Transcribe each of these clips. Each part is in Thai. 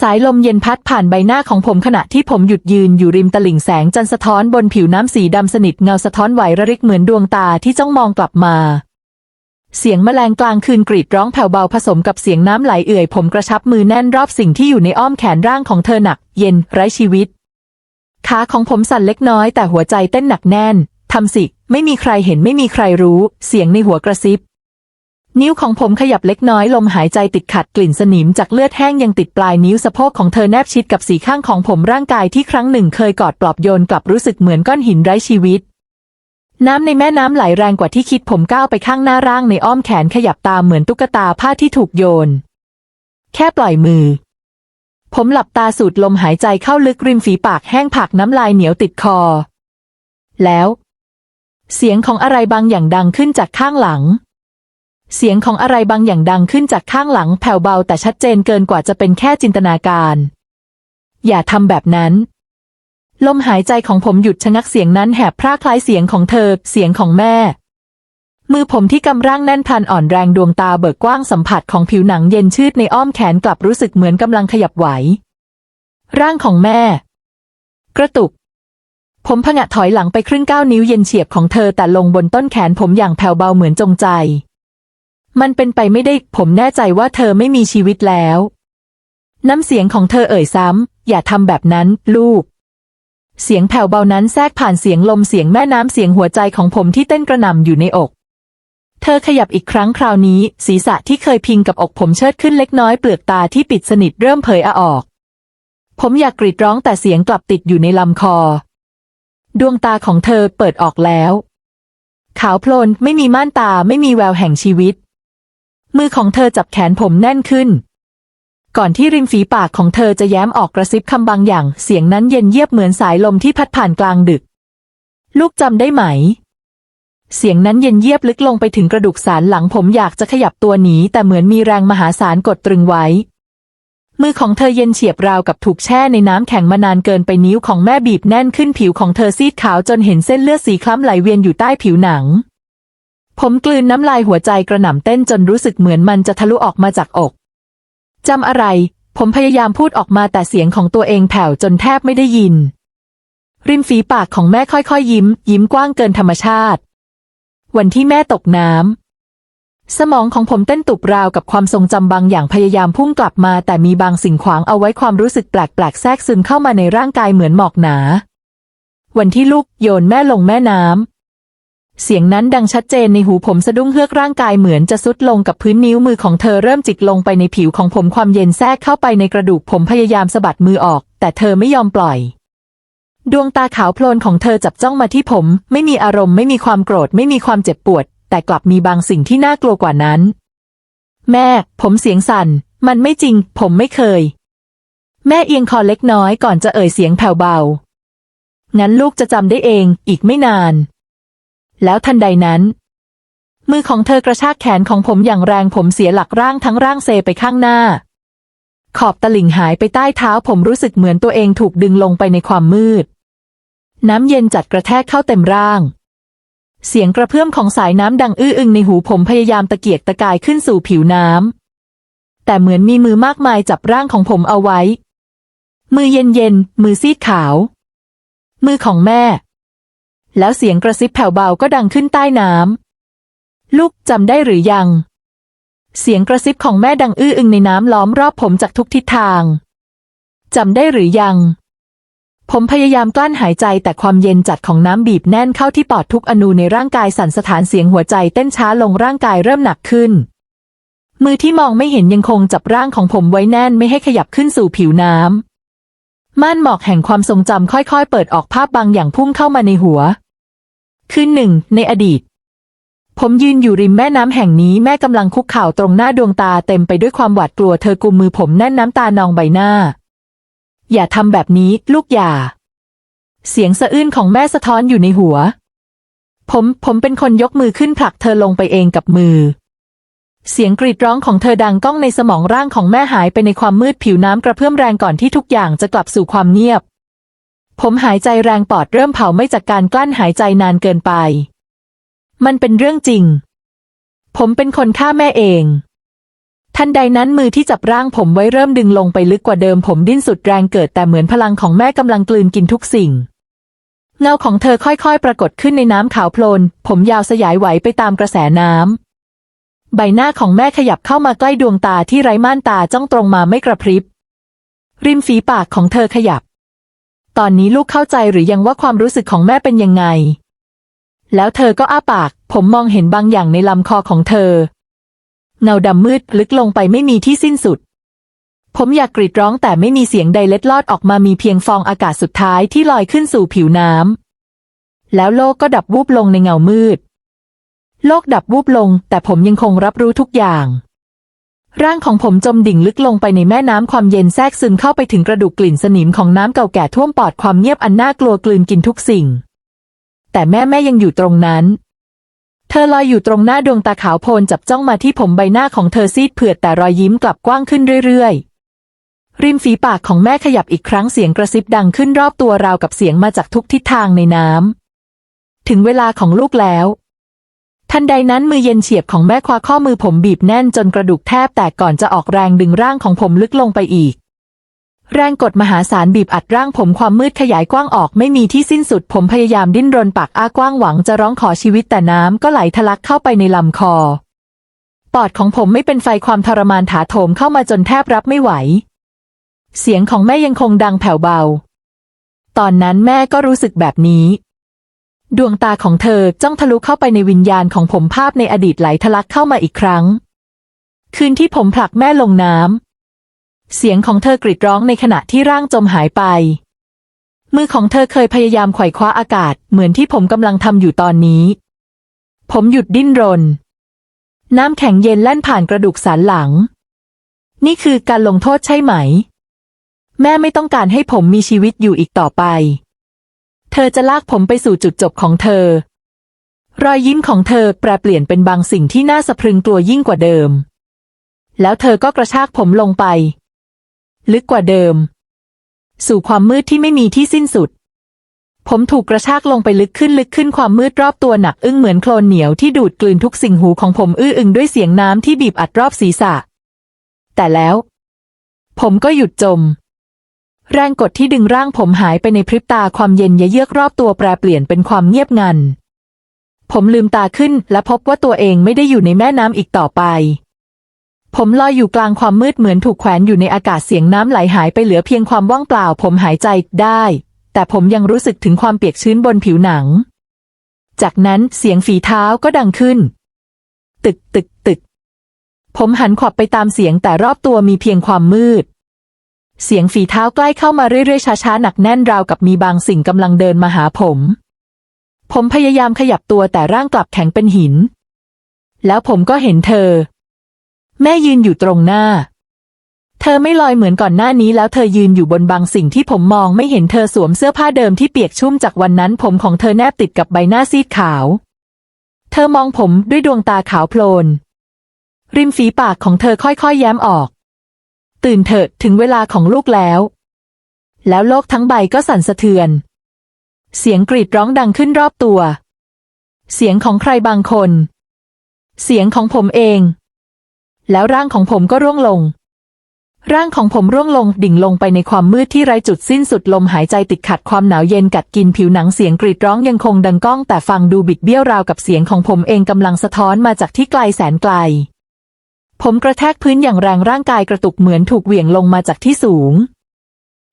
สายลมเย็นพัดผ่านใบหน้าของผมขณะที่ผมหยุดยืนอยู่ริมตลิ่งแสงจันทร์สะท้อนบนผิวน้ำสีดำสนิทเงาสะท้อนไหวระริกเหมือนดวงตาที่จ้องมองกลับมา เสียงแมลงกลางคืนกรีดร้องแผ่วเบาผสมกับเสียงน้ำไหลเอื่อย ผมกระชับมือแน่นรอบสิ่งที่อยู่ในอ้อมแขนร่างของเธอหนัก เย็นไร้ชีวิต ขาของผมสั่นเล็กน้อยแต่หัวใจเต้นหนักแน่นทำสิ ไม่มีใครเห็นไม่มีใครรู้ เสียงในหัวกระซิบ นิ้วของผมขยับเล็กน้อยลมหายใจติดขัดกลิ่นสนิมจากเลือดแห้งยังติดปลายนิ้วสะโพกของเธอแนบชิดกับสีข้างของผมร่างกายที่ครั้งหนึ่งเคยกอดปลอบโยนกลับรู้สึกเหมือนก้อนหินไร้ชีวิต น้ำในแม่น้ำไหลแรงกว่าที่คิดผมก้าวไปข้างหน้าร่างในอ้อมแขนขยับตาเหมือนตุ๊กตาผ้าที่ถูกโยน แค่ปล่อยมือ ผมหลับตาสูดลมหายใจเข้าลึกริมฝีปากแห้งผักน้ำลายเหนียวติดคอ แล้ว เสียงของอะไรบางอย่างดังขึ้นจากข้างหลัง เสียงของอะไรบางอย่างดังขึ้นจากข้างหลังแผ่วเบาแต่ชัดเจนเกินกว่าจะเป็นแค่จินตนาการ อย่าทำแบบนั้น ลมหายใจของผมหยุดชะงักเสียงนั้นแหบพร่าคล้ายเสียงของเธอ เสียงของแม่ มือผมที่กำร่างแน่นพันอ่อนแรงดวงตาเบิกกว้างสัมผัสของผิวหนังเย็นชืดในอ้อมแขนกลับรู้สึกเหมือนกำลังขยับไหว ร่างของแม่ กระตุกผมผงะถอยหลังไปครึ่งก้าวนิ้วเย็นเฉียบของเธอแต่ลงบนต้นแขนผมอย่างแผ่วเบาเหมือนจงใจ มันเป็นไปไม่ได้ผมแน่ใจว่าเธอไม่มีชีวิตแล้ว น้ำเสียงของเธอเอ่ยซ้ำ อย่าทำแบบนั้น ลูก เสียงแผ่วเบานั้นแทรกผ่านเสียงลมเสียงแม่น้ำเสียงหัวใจของผมที่เต้นกระหน่ำอยู่ในอก เธอขยับอีกครั้งคราวนี้ ศีรษะที่เคยพิงกับอกผมเชิดขึ้นเล็กน้อยเปลือกตาที่ปิดสนิทเริ่มเผยอออก ผมอยากกรีดร้องแต่เสียงกลับติดอยู่ในลำคอ ดวงตาของเธอเปิดออกแล้ว ขาวโพลนไม่มีม่านตาไม่มีแววแห่งชีวิต มือของเธอจับแขนผมแน่นขึ้น ก่อนที่ริมฝีปากของเธอจะแย้มออกกระซิบคำบางอย่าง เสียงนั้นเย็นเยียบเหมือนสายลมที่พัดผ่านกลางดึก ลูกจำได้ไหม เสียงนั้นเย็นเยียบลึกลงไปถึงกระดูกสันหลังผมอยากจะขยับตัวหนีแต่เหมือนมีแรงมหาศาลกดตรึงไว้ มือของเธอเย็นเฉียบราวกับถูกแช่ในน้ำแข็งมานานเกินไปนิ้วของแม่บีบแน่นขึ้นผิวของเธอซีดขาวจนเห็นเส้นเลือดสีคล้ำไหลเวียนอยู่ใต้ผิวหนัง ผมกลืนน้ำลายหัวใจกระหน่ำเต้นจนรู้สึกเหมือนมันจะทะลุออกมาจากอกจำอะไร ผมพยายามพูดออกมาแต่เสียงของตัวเองแผ่วจนแทบไม่ได้ยิน ริมฝีปากของแม่ค่อยๆยิ้ม ยิ้มกว้างเกินธรรมชาติ วันที่แม่ตกน้ำสมองของผมเต้นตุบราวกับความทรงจำบางอย่างพยายามพุ่งกลับมา แต่มีบางสิ่งขวางเอาไว้ความรู้สึกแปลกๆแทรกซึมเข้ามาในร่างกายเหมือนหมอกหนา วันที่ลูกโยนแม่ลงแม่น้ำ เสียงนั้นดังชัดเจนในหูผมสะดุ้งเฮือกร่างกายเหมือนจะซุดลงกับพื้นนิ้วมือของเธอเริ่มจิกลงไปในผิวของผมความเย็นแทรกเข้าไปในกระดูกผมพยายามสะบัดมือออก แต่เธอไม่ยอมปล่อย ดวงตาขาวโพลนของเธอจับจ้องมาที่ผม ไม่มีอารมณ์ไม่มีความโกรธไม่มีความเจ็บปวด แต่กลับมีบางสิ่งที่น่ากลัวกว่านั้น แม่ ผมเสียงสั่น มันไม่จริง ผมไม่เคย แม่เอียงคอเล็กน้อยก่อนจะเอ่ยเสียงแผ่วเบางั้นลูกจะจำได้เอง อีกไม่นาน แล้วทันใดนั้น มือของเธอกระชากแขนของผมอย่างแรงผมเสียหลักร่างทั้งร่างเซไปข้างหน้า ขอบตลิ่งหายไปใต้เท้าผมรู้สึกเหมือนตัวเองถูกดึงลงไปในความมืด น้ำเย็นจัดกระแทกเข้าเต็มร่าง เสียงกระเพื่อมของสายน้ำดังอื้ออึงในหูผมพยายามตะเกียกตะกายขึ้นสู่ผิวน้ำแต่เหมือนมีมือมากมายจับร่างของผมเอาไว้ มือเย็นเย็นมือซีดขาว มือของแม่ แล้วเสียงกระซิบแผ่วเบาก็ดังขึ้นใต้น้ำลูกจำได้หรือยัง เสียงกระซิบของแม่ดังอื้ออึงในน้ำล้อมรอบผมจากทุกทิศทางจำได้หรือยัง ผมพยายามกลั้นหายใจแต่ความเย็นจัดของน้ำบีบแน่นเข้าที่ปอดทุกอนูในร่างกายสั่นสถานเสียงหัวใจเต้นช้าลงร่างกายเริ่มหนักขึ้น มือที่มองไม่เห็นยังคงจับร่างของผมไว้แน่นไม่ให้ขยับขึ้นสู่ผิวน้ำม่านหมอกแห่งความทรงจำค่อยๆ เปิดออกภาพบางอย่างพุ่งเข้ามาในหัว คืนหนึ่งในอดีต ผมยืนอยู่ริมแม่น้ำแห่งนี้แม่กำลังคุกเข่าตรงหน้าดวงตาเต็มไปด้วยความหวาดกลัวเธอกุมมือผมแน่นน้ำตานองใบหน้า อย่าทำแบบนี้ลูกอย่า เสียงสะอื้นของแม่สะท้อนอยู่ในหัว ผมผมเป็นคนยกมือขึ้นผลักเธอลงไปเองกับมือเสียงกรีดร้องของเธอดังก้องในสมองร่างของแม่หายไปในความมืดผิวน้ำกระเพื่อมแรงก่อนที่ทุกอย่างจะกลับสู่ความเงียบ ผมหายใจแรงปอดเริ่มเผาไม่จากการกลั้นหายใจนานเกินไป มันเป็นเรื่องจริง ผมเป็นคนฆ่าแม่เอง ทันใดนั้นมือที่จับร่างผมไว้เริ่มดึงลงไปลึกกว่าเดิม ผมดิ้นสุดแรงเกิดแต่เหมือนพลังของแม่กำลังกลืนกินทุกสิ่ง เงาของเธอค่อยๆ ปรากฏขึ้นในน้ำขาวโพลน ผมยาวสยายไหวไปตามกระแสน้ำใบหน้าของแม่ขยับเข้ามาใกล้ดวงตาที่ไร้ม่านตาจ้องตรงมาไม่กระพริบริมฝีปากของเธอขยับ ตอนนี้ลูกเข้าใจหรือยังว่าความรู้สึกของแม่เป็นยังไง แล้วเธอก็อ้าปาก ผมมองเห็นบางอย่างในลำคอของเธอ เงาดำมืดลึกลงไปไม่มีที่สิ้นสุด ผมอยากกรีดร้องแต่ไม่มีเสียงใดเล็ดลอดออกมามีเพียงฟองอากาศสุดท้ายที่ลอยขึ้นสู่ผิวน้ำ แล้วโลกก็ดับวูบลงในเงามืด โลกดับวูบลง แต่ผมยังคงรับรู้ทุกอย่าง ร่างของผมจมดิ่งลึกลงไปในแม่น้ำความเย็นแทรกซึมเข้าไปถึงกระดูกกลิ่นสนิมของน้ำเก่าแก่ท่วมปอดความเงียบอันน่ากลัวกลืนกินทุกสิ่ง แต่แม่แม่ยังอยู่ตรงนั้น เธอลอยอยู่ตรงหน้าดวงตาขาวโพลนจับจ้องมาที่ผมใบหน้าของเธอซีดเผือดแต่รอยยิ้มกลับกว้างขึ้นเรื่อยๆ ริมฝีปากของแม่ขยับอีกครั้งเสียงกระซิบดังขึ้นรอบตัวราวกับเสียงมาจากทุกทิศทางในน้ำถึงเวลาของลูกแล้ว ทันใดนั้นมือเย็นเฉียบของแม่คว้าข้อมือผมบีบแน่นจนกระดูกแทบแตกก่อนจะออกแรงดึงร่างของผมลึกลงไปอีก แรงกดมหาศาลบีบอัดร่างผมความมืดขยายกว้างออกไม่มีที่สิ้นสุด ผมพยายามดิ้นรนปากอ้ากว้างหวังจะร้องขอชีวิตแต่น้ำก็ไหลทะลักเข้าไปในลำคอ ปอดของผมไม่เป็นไฟความทรมานถาโถมเข้ามาจนแทบรับไม่ไหว เสียงของแม่ยังคงดังแผ่วเบา ตอนนั้นแม่ก็รู้สึกแบบนี้ ดวงตาของเธอจ้องทะลุเข้าไปในวิญญาณของผมภาพในอดีตไหลทะลักเข้ามาอีกครั้ง คืนที่ผมผลักแม่ลงน้ำ เสียงของเธอกรีดร้องในขณะที่ร่างจมหายไป มือของเธอเคยพยายามไขว่คว้าอากาศ เหมือนที่ผมกำลังทำอยู่ตอนนี้ ผมหยุดดิ้นรน น้ำแข็งเย็นแล่นผ่านกระดูกสันหลัง นี่คือการลงโทษใช่ไหม แม่ไม่ต้องการให้ผมมีชีวิตอยู่อีกต่อไป เธอจะลากผมไปสู่จุดจบของเธอ รอยยิ้มของเธอแปรเปลี่ยนเป็นบางสิ่งที่น่าสะพรึงกลัวยิ่งกว่าเดิม แล้วเธอก็กระชากผมลงไป ลึกกว่าเดิม สู่ความมืดที่ไม่มีที่สิ้นสุด ผมถูกกระชากลงไปลึกขึ้นลึกขึ้นความมืดรอบตัวหนักอึ้งเหมือนโคลนเหนียวที่ดูดกลืนทุกสิ่งหูของผมอื้ออึงด้วยเสียงน้ำที่บีบอัดรอบศีรษะ แต่แล้ว ผมก็หยุดจม แรงกดที่ดึงร่างผมหายไปในพริบตาความเย็นยะเยือกรอบตัวแปรเปลี่ยนเป็นความเงียบงัน ผมลืมตาขึ้นและพบว่าตัวเองไม่ได้อยู่ในแม่น้ำอีกต่อไป ผมลอยอยู่กลางความมืดเหมือนถูกแขวนอยู่ในอากาศเสียงน้ำไหลหายไปเหลือเพียงความว่างเปล่า ผมหายใจได้ แต่ผมยังรู้สึกถึงความเปียกชื้นบนผิวหนัง จากนั้นเสียงฝีเท้าก็ดังขึ้น ตึกตึกตึก ผมหันขวับไปตามเสียงแต่รอบตัวมีเพียงความมืด เสียงฝีเท้าใกล้เข้ามาเรื่อยๆช้าๆหนักแน่นราวกับมีบางสิ่งกำลังเดินมาหาผม ผมพยายามขยับตัวแต่ร่างกลับแข็งเป็นหิน แล้วผมก็เห็นเธอ แม่ยืนอยู่ตรงหน้า เธอไม่ลอยเหมือนก่อนหน้านี้แล้วเธอยืนอยู่บนบางสิ่งที่ผมมองไม่เห็นเธอสวมเสื้อผ้าเดิมที่เปียกชุ่มจากวันนั้นผมของเธอแนบติดกับใบหน้าซีดขาว เธอมองผมด้วยดวงตาขาวโพลนริมฝีปากของเธอค่อยๆ แย้มออก ตื่นเถอะถึงเวลาของลูกแล้ว แล้วโลกทั้งใบก็สั่นสะเทือน เสียงกรีดร้องดังขึ้นรอบตัว เสียงของใครบางคน เสียงของผมเอง แล้วร่างของผมก็ร่วงลง ร่างของผมร่วงลงดิ่งลงไปในความมืดที่ไร้จุดสิ้นสุดลมหายใจติดขัดความหนาวเย็นกัดกินผิวหนังเสียงกรีดร้องยังคงดังก้องแต่ฟังดูบิดเบี้ยวราวกับเสียงของผมเองกำลังสะท้อนมาจากที่ไกลแสนไกล ผมกระแทกพื้นอย่างแรงร่างกายกระตุกเหมือนถูกเหวี่ยงลงมาจากที่สูง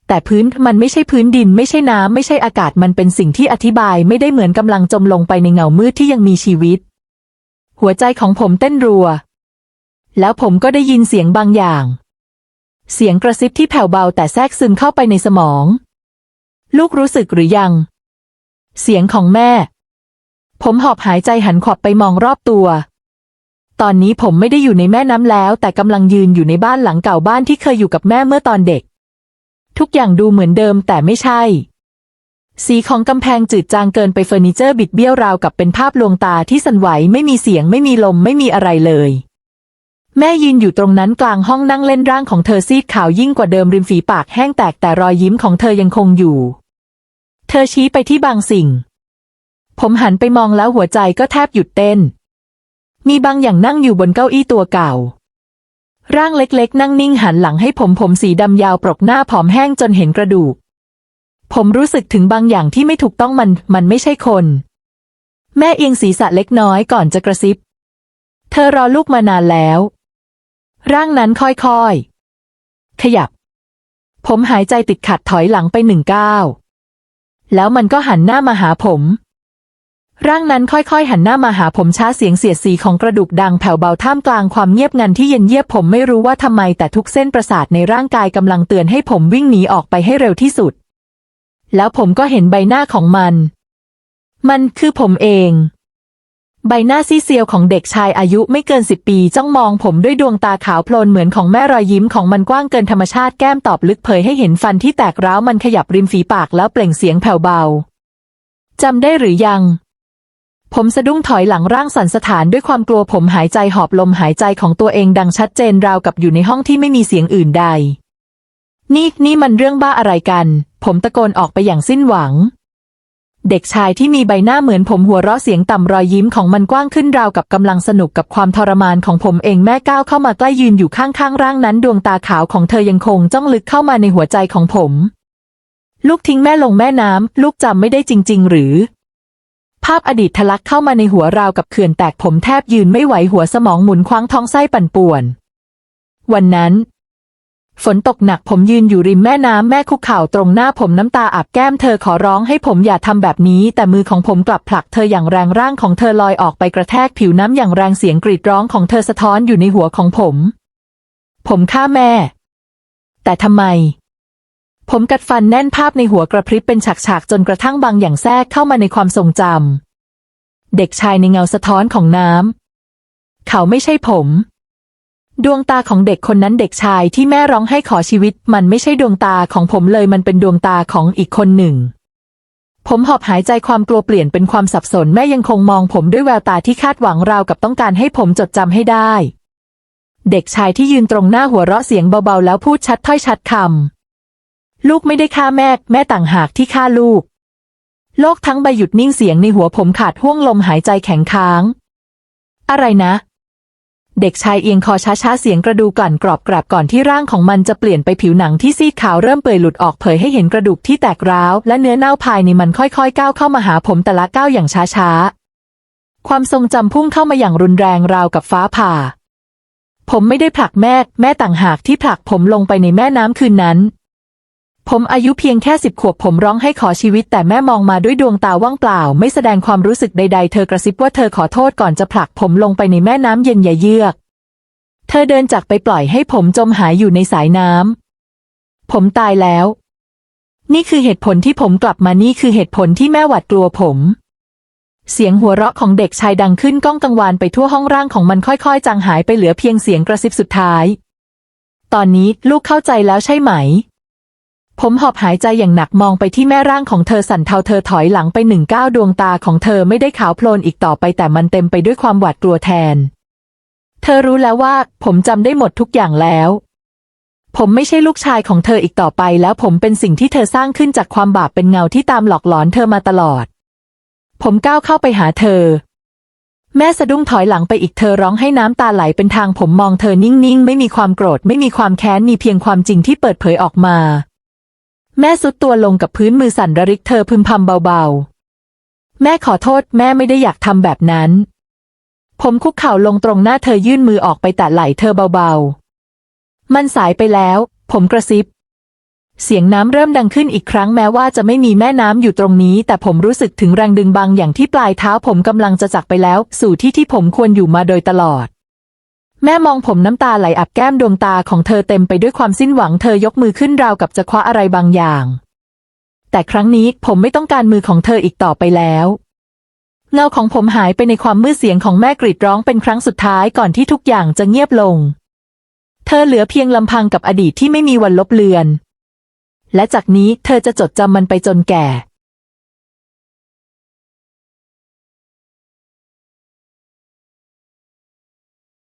แต่พื้นมันไม่ใช่พื้นดินไม่ใช่น้ำไม่ใช่อากาศมันเป็นสิ่งที่อธิบายไม่ได้เหมือนกำลังจมลงไปในเงามืดที่ยังมีชีวิต หัวใจของผมเต้นรัว แล้วผมก็ได้ยินเสียงบางอย่าง เสียงกระซิบที่แผ่วเบาแต่แทรกซึมเข้าไปในสมอง ลูกรู้สึกหรือยัง เสียงของแม่ ผมหอบหายใจหันขอบไปมองรอบตัว ตอนนี้ผมไม่ได้อยู่ในแม่น้ำแล้ว แต่กำลังยืนอยู่ในบ้านหลังเก่าบ้านที่เคยอยู่กับแม่เมื่อตอนเด็ก ทุกอย่างดูเหมือนเดิมแต่ไม่ใช่ สีของกำแพงจืดจางเกินไปเฟอร์นิเจอร์บิดเบี้ยวราวกับเป็นภาพลวงตาที่สั่นไหวไม่มีเสียงไม่มีลมไม่มีอะไรเลย แม่ยืนอยู่ตรงนั้นกลางห้องนั่งเล่นร่างของเธอซีดขาวยิ่งกว่าเดิมริมฝีปากแห้งแตกแต่รอยยิ้มของเธอยังคงอยู่ เธอชี้ไปที่บางสิ่ง ผมหันไปมองแล้วหัวใจก็แทบหยุดเต้น มีบางอย่างนั่งอยู่บนเก้าอี้ตัวเก่า ร่างเล็กๆ นั่งนิ่งหันหลังให้ผมผมสีดำยาวปรกหน้าผอมแห้งจนเห็นกระดูก ผมรู้สึกถึงบางอย่างที่ไม่ถูกต้องมันมันไม่ใช่คน แม่เอียงศีรษะเล็กน้อยก่อนจะกระซิบ เธอรอลูกมานานแล้ว ร่างนั้นค่อยๆ ขยับ ผมหายใจติดขัดถอยหลังไปหนึ่งก้าวแล้วมันก็หันหน้ามาหาผม ร่างนั้นค่อยๆ หันหน้ามาหาผมช้าเสียงเสียดสีของกระดูกดังแผ่วเบาท่ามกลางความเงียบงันที่เย็นเยียบผมไม่รู้ว่าทำไมแต่ทุกเส้นประสาทในร่างกายกำลังเตือนให้ผมวิ่งหนีออกไปให้เร็วที่สุด แล้วผมก็เห็นใบหน้าของมัน มันคือผมเอง ใบหน้าซีเซียวของเด็กชายอายุไม่เกินสิบปีจ้องมองผมด้วยดวงตาขาวโพลนเหมือนของแม่รอยยิ้มของมันกว้างเกินธรรมชาติแก้มตอบลึกเผยให้เห็นฟันที่แตกร้าวมันขยับริมฝีปากแล้วเปล่งเสียงแผ่วเบาจำได้หรือยัง ผมสะดุ้งถอยหลังร่างสั่นสถานด้วยความกลัวผมหายใจหอบลมหายใจของตัวเองดังชัดเจนราวกับอยู่ในห้องที่ไม่มีเสียงอื่นใด นี่นี่มันเรื่องบ้าอะไรกัน ผมตะโกนออกไปอย่างสิ้นหวัง เด็กชายที่มีใบหน้าเหมือนผมหัวเราะเสียงต่ำรอยยิ้มของมันกว้างขึ้นราวกับกำลังสนุกกับความทรมานของผมเองแม่ก้าวเข้ามาใกล้ยืนอยู่ข้างๆร่างนั้นดวงตาขาวของเธอยังคงจ้องลึกเข้ามาในหัวใจของผม ลูกทิ้งแม่ลงแม่น้ำลูกจำไม่ได้จริง ๆ หรือาพอดีตทะลักเข้ามาในหัวราวกับเขื่อนแตกผมแทบยืนไม่ไหวหัวสมองหมุนคว้างท้องไส้ปั่นป่วน วันนั้น ฝนตกหนักผมยืนอยู่ริมแม่น้ำแม่คุกเข่าตรงหน้าผมน้ำตาอาบแก้มเธอขอร้องให้ผมอย่าทำแบบนี้ แต่มือของผมกลับผลักเธออย่างแรงร่างของเธอลอยออกไปกระแทกผิวน้ำอย่างแรงเสียงกรีดร้องของเธอสะท้อนอยู่ในหัวของผม ผมฆ่าแม่ แต่ทำไม ผมกัดฟันแน่นภาพในหัวกระพริบเป็นฉากๆจนกระทั่งบางอย่างแทรกเข้ามาในความทรงจำเด็กชายในเงาสะท้อนของน้ำเขาไม่ใช่ผม ดวงตาของเด็กคนนั้นเด็กชายที่แม่ร้องให้ขอชีวิต มันไม่ใช่ดวงตาของผมเลยมันเป็นดวงตาของอีกคนหนึ่ง ผมหอบหายใจความกลัวเปลี่ยนเป็นความสับสนแม่ยังคงมองผมด้วยแววตาที่คาดหวังราวกับต้องการให้ผมจดจำให้ได้ เด็กชายที่ยืนตรงหน้าหัวเราะเสียงเบาๆแล้วพูดชัดถ้อยชัดคำ ลูกไม่ได้ฆ่าแม่ แม่ต่างหากที่ฆ่าลูก โลกทั้งใบหยุดนิ่งเสียงในหัวผมขาดห่วงลมหายใจแข็งค้าง อะไรนะ เด็กชายเอียงคอช้าๆเสียงกระดูกกลั่นกรอบแกรบก่อนที่ร่างของมันจะเปลี่ยนไปผิวหนังที่ซีดขาวเริ่มเปื่อยหลุดออกเผยให้เห็นกระดูกที่แตกร้าวและเนื้อเน่าภายในมันค่อยๆ ก้าวเข้ามาหาผมแต่ละก้าวอย่างช้าๆ ความทรงจำพุ่งเข้ามาอย่างรุนแรงราวกับฟ้าผ่าผมไม่ได้ผลักแม่ แม่ต่างหากที่ผลักผมลงไปในแม่น้ำคืนนั้น ผมอายุเพียงแค่สิบขวบผมร้องให้ขอชีวิต แต่แม่มองมาด้วยดวงตาว่างเปล่า ไม่แสดงความรู้สึกใดๆ เธอกระซิบว่าเธอขอโทษก่อนจะผลักผมลงไปในแม่น้ำเย็นอย่าเยือก เธอเดินจากไปปล่อยให้ผมจมหายอยู่ในสายน้ำผมตายแล้ว นี่คือเหตุผลที่ผมกลับมานี่คือเหตุผลที่แม่หวาดกลัวผมเสียงหัวเราะของเด็กชายดังขึ้นก้องกังวานไปทั่วห้องร่างของมันค่อยๆ จางหายไปเหลือเพียงเสียงกระซิบสุดท้าย ตอนนี้ลูกเข้าใจแล้วใช่ไหม ผมหอบหายใจอย่างหนักมองไปที่แม่ร่างของเธอสั่นเทาเธอถอยหลังไปหนึ่งก้าวดวงตาของเธอไม่ได้ขาวโพลนอีกต่อไปแต่มันเต็มไปด้วยความหวาดกลัวแทน เธอรู้แล้วว่า ผมจำได้หมดทุกอย่างแล้ว ผมไม่ใช่ลูกชายของเธออีกต่อไป แล้วผมเป็นสิ่งที่เธอสร้างขึ้นจากความบาปเป็นเงาที่ตามหลอกหลอนเธอมาตลอด ผมก้าวเข้าไปหาเธอ แม่สะดุ้งถอยหลังไปอีกเธอร้องให้น้ำตาไหลเป็นทางผมมองเธอนิ่งๆ ไม่มีความโกรธไม่มีความแค้นมีเพียงความจริงที่เปิดเผยออกมา แม่สุดตัวลงกับพื้นมือสั่นระริกเธอพึมพำเบาๆ แม่ขอโทษแม่ไม่ได้อยากทำแบบนั้น ผมคุกเข่าลงตรงหน้าเธอยื่นมือออกไปแตะไหล่เธอเบาๆ มันสายไปแล้ว ผมกระซิบ เสียงน้ำเริ่มดังขึ้นอีกครั้งแม้ว่าจะไม่มีแม่น้ำอยู่ตรงนี้ แต่ผมรู้สึกถึงแรงดึงบางอย่างที่ปลายเท้าผมกำลังจะจักไปแล้ว สู่ที่ที่ผมควรอยู่มาโดยตลอด แม่มองผมน้ำตาไหลอับแก้มดวงตาของเธอเต็มไปด้วยความสิ้นหวังเธอยกมือขึ้นราวกับจะคว้าอะไรบางอย่าง แต่ครั้งนี้ผมไม่ต้องการมือของเธออีกต่อไปแล้วเงาของผมหายไปในความมืดเสียงของแม่กรีดร้องเป็นครั้งสุดท้ายก่อนที่ทุกอย่างจะเงียบลง เธอเหลือเพียงลำพังกับอดีตที่ไม่มีวันลบเลือน และจากนี้เธอจะจดจำมันไปจนแก่